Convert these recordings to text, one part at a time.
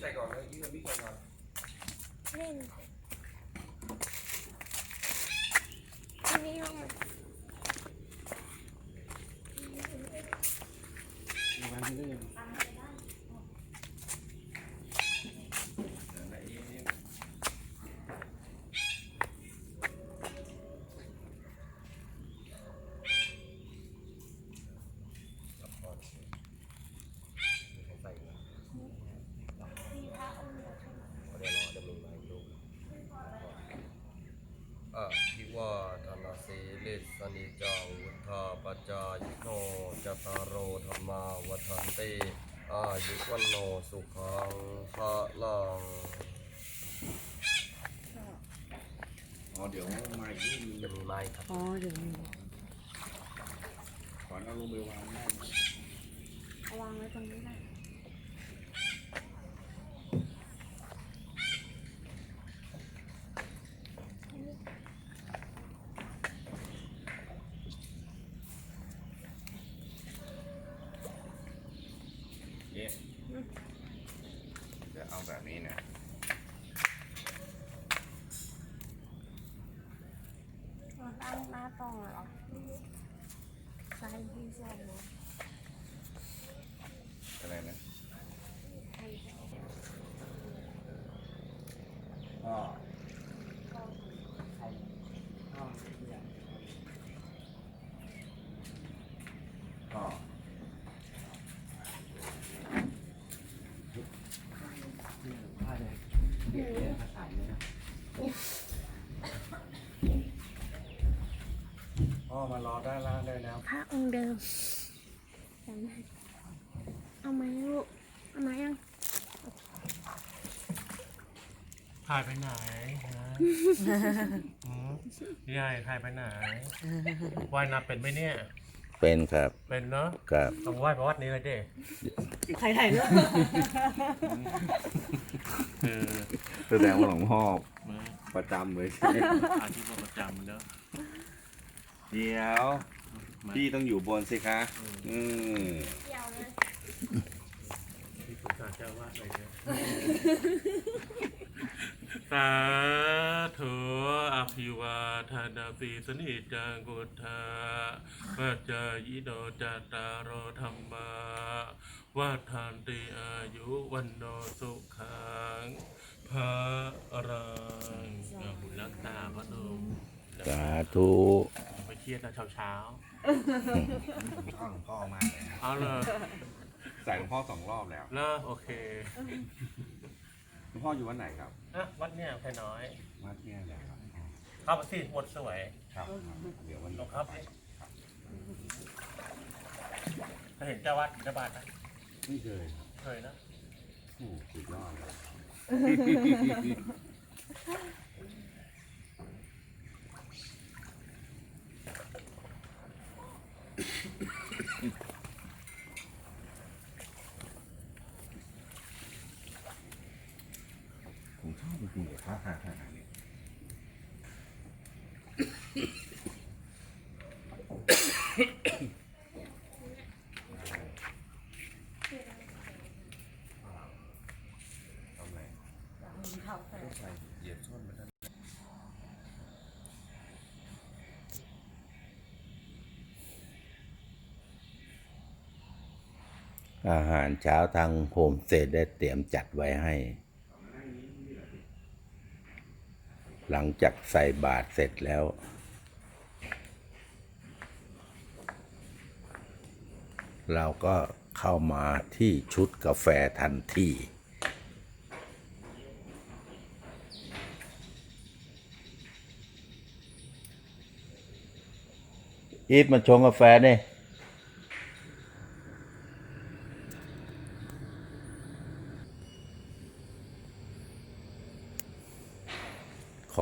ใส่ก่อนเลยยื่นมีดใส่ก่อน เล่นอันนี้ห้องมัน มีมันที่นี่ใส่ก่อน มีพระองค์เดียวเท่านั้น เดี๋ยวรอจะมีมาอีกรูปอะพิวาทนาสีลิสนิจังวุธา ปจายโนจตารโรธรรมาวัฏันติอายุวันโนสุขังพระลังอ๋อเดี๋ยวมาอีกรูปนึงจะมีไม้ครับอ๋อเดี๋ยวมีขอเอาลงไปวางได้ไหมเอาวางไว้ตรงนี้ได้ เอ๊ะจะเอาแบบนี้เนี่ย มัน ตั้งหน้าตรงเหรอใส่ที่ใส่เลยอะไรนะใส่ใส่พ่อพ่อารอด้านล่างได้แล้วพระองค์เดิมจำได้เอาไหมลูกเอาไหมยังถ่ายไปไหนฮะหืมยายถ่ายไปไหนว่ายน้ำเป็นไหมเนี่ย เป็นครับเป็นเนาะครับต้องว่ายไปวัดนี้เลยเด้ใครถ่ายรูปเออแสดงว่าหลวงพ่อมาประจำเลย อาชีพประจำเนาะ เดี๋ยวมาพี่ต้องอยู่บนสิคะอืมเกี่ยวเลยที่ปรึกษาเจ้าวาดเลยเนี่ยสาธุอภิวาทนาปีสนิจังกุฏาปัจจายิโนจัตตารโอธรรมาวัฏานติอายุวันโนสุขังพระรังอาบุญรักตาพระนมสาธุไป เครียดนะเช้าเช้าพ่อหลวงพ่อมาเลยๆเอาเลยใส่หลวงพ่อสองรอบแล้วเลิกโอเคหลวงพ่ออยู่วันไหนครับอะวัดเนี่ยแค่น้อยวัดเนี่ยแหละครับเข้าไปสิหมดสวยครับครับ เดี๋ยววันลนี้งครับเคยเห็นเจ้าวัดเจ้าบาทนะไม่เคยครับเคยนะ โอ้โหสุดยอดเลย ผมชอบเลยพระหาหาเนี่ยทำไรใส่เหยียบส้นมาด้านอาหารเช้าทางโฮมสเตย์ได้เตรียมจัดไว้ให้ หลังจากใส่บาตรเสร็จแล้ว เราก็เข้ามาที่ชุดกาแฟทันทีอีฟมาชงกาแฟเนี่ย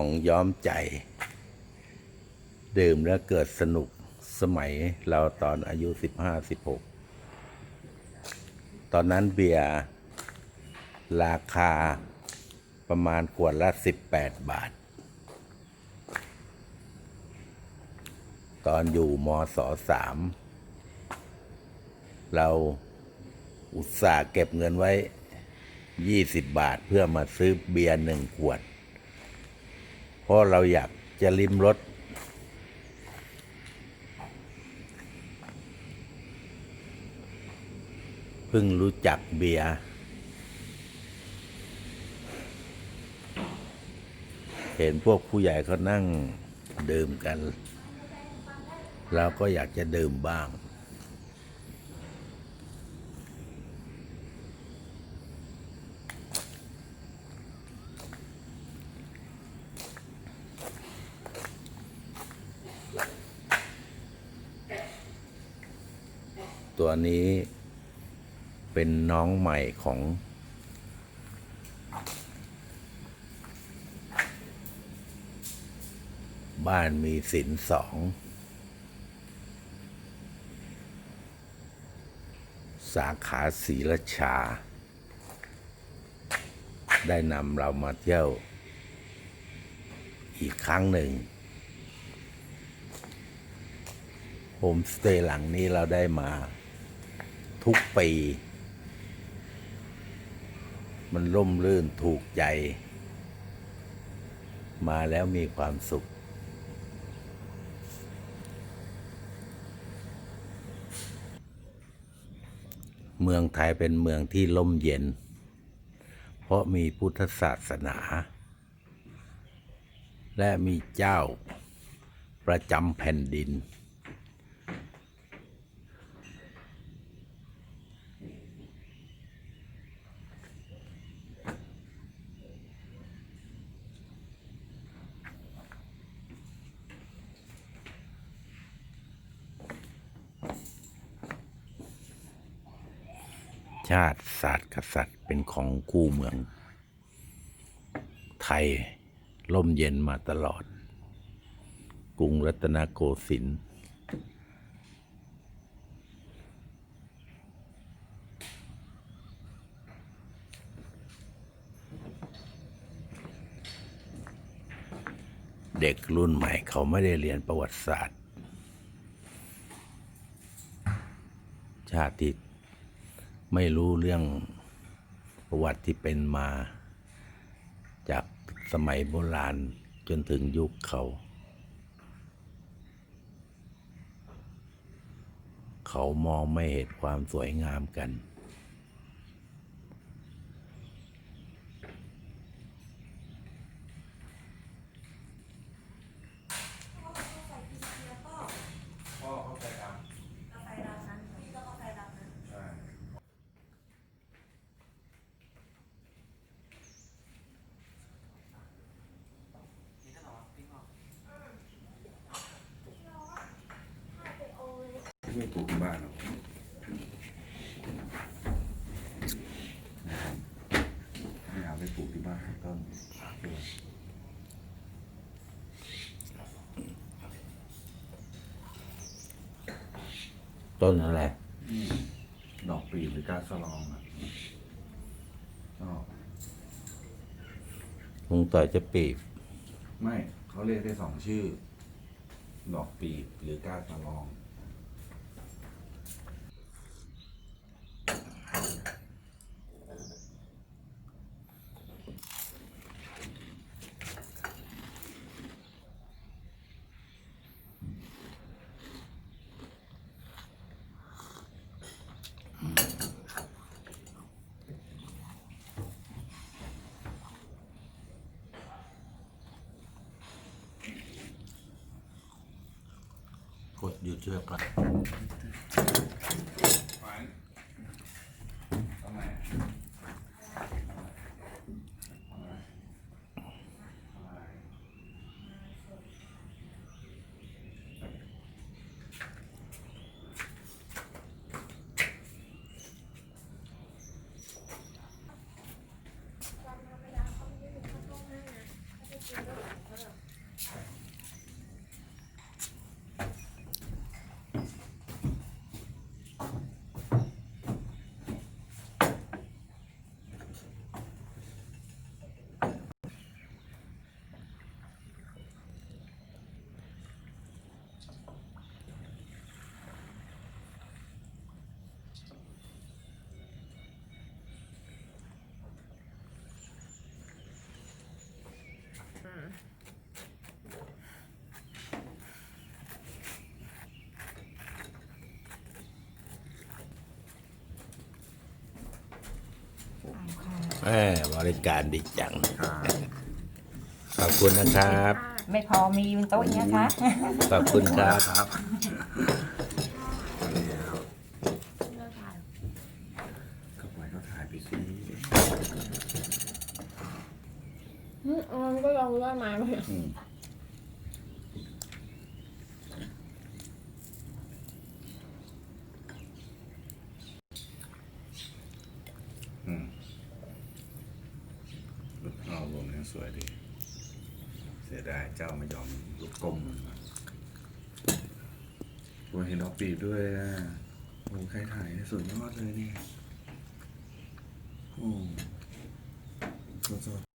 ของย้อมใจ ดื่มแล้วเกิดสนุกสมัยเราตอนอายุสิบห้าสิบหกตอนนั้นเบียร์ราคาประมาณขวดละสิบแปดบาท ตอนอยู่มศสามเราอุตส่าห์เก็บเงินไว้ยี่สิบบาทเพื่อมาซื้อเบียร์หนึ่งขวด เพราะเราอยากจะลิมรสเพิ่งรู้จักเบียร์เห็นพวกผู้ใหญ่เขานั่งดื่มกัน เราก็อยากจะดื่มบ้าง ตัวนี้เป็นน้องใหม่ของบ้านมีสินสอง สาขาศรีราชา ได้นำเรามาเที่ยว อีกครั้งหนึ่งโฮมสเตย์หลังนี้เราได้มา ทุกปี มันร่มรื่นถูกใจ มาแล้วมีความสุข เมืองไทยเป็นเมืองที่ร่มเย็น เพราะมีพุทธศาสนา และมีเจ้าประจำแผ่นดิน ชาติศาสตร์กษัตริย์เป็นของคู่เมือง ไทยร่มเย็นมาตลอด กรุงรัตนโกสินทร์เด็กรุ่นใหม่เขาไม่ได้เรียนประวัติศาสตร์ ชาติที่ ไม่รู้เรื่องประวัติที่เป็นมา จากสมัยโบราณจนถึงยุคเขา เขามองไม่เห็นความสวยงามกัน พ่อเขาไปทำ กาแฟดำนั้นพี่ก็กาแฟดำนั้น ใช่ ไม่ ปลูกที่บ้านหรอกไม่เอาไปปลูกที่บ้านต้นต้นอะไร ดอกปีบหรือการสลองอะชอบลุงต่อยจะปีบ ไม่ เขาเรียกได้สองชื่อ ดอกปีบหรือก้านสลอง กดหยุดเชือกก่อน บริการดีจังครับขอบคุณนะครับ ไม่พอมีบนโต๊ะอย่างเงี้ยคะขอบคุณครับ ครับเลิกถ่ายก็ปล่อยเขาถ่ายไปสิอืมเอามันก็ลองด้วยไม้ไป อืมอืมเอาลงเนี่ย สวยดี เสียดายเจ้าไม่ยอมลุกกลมมันมาโอ้ยเห็นดอกปีบด้วยอะโอ้ใครถ่ายสวยยอดเลยเนี่ยโอ้โทษ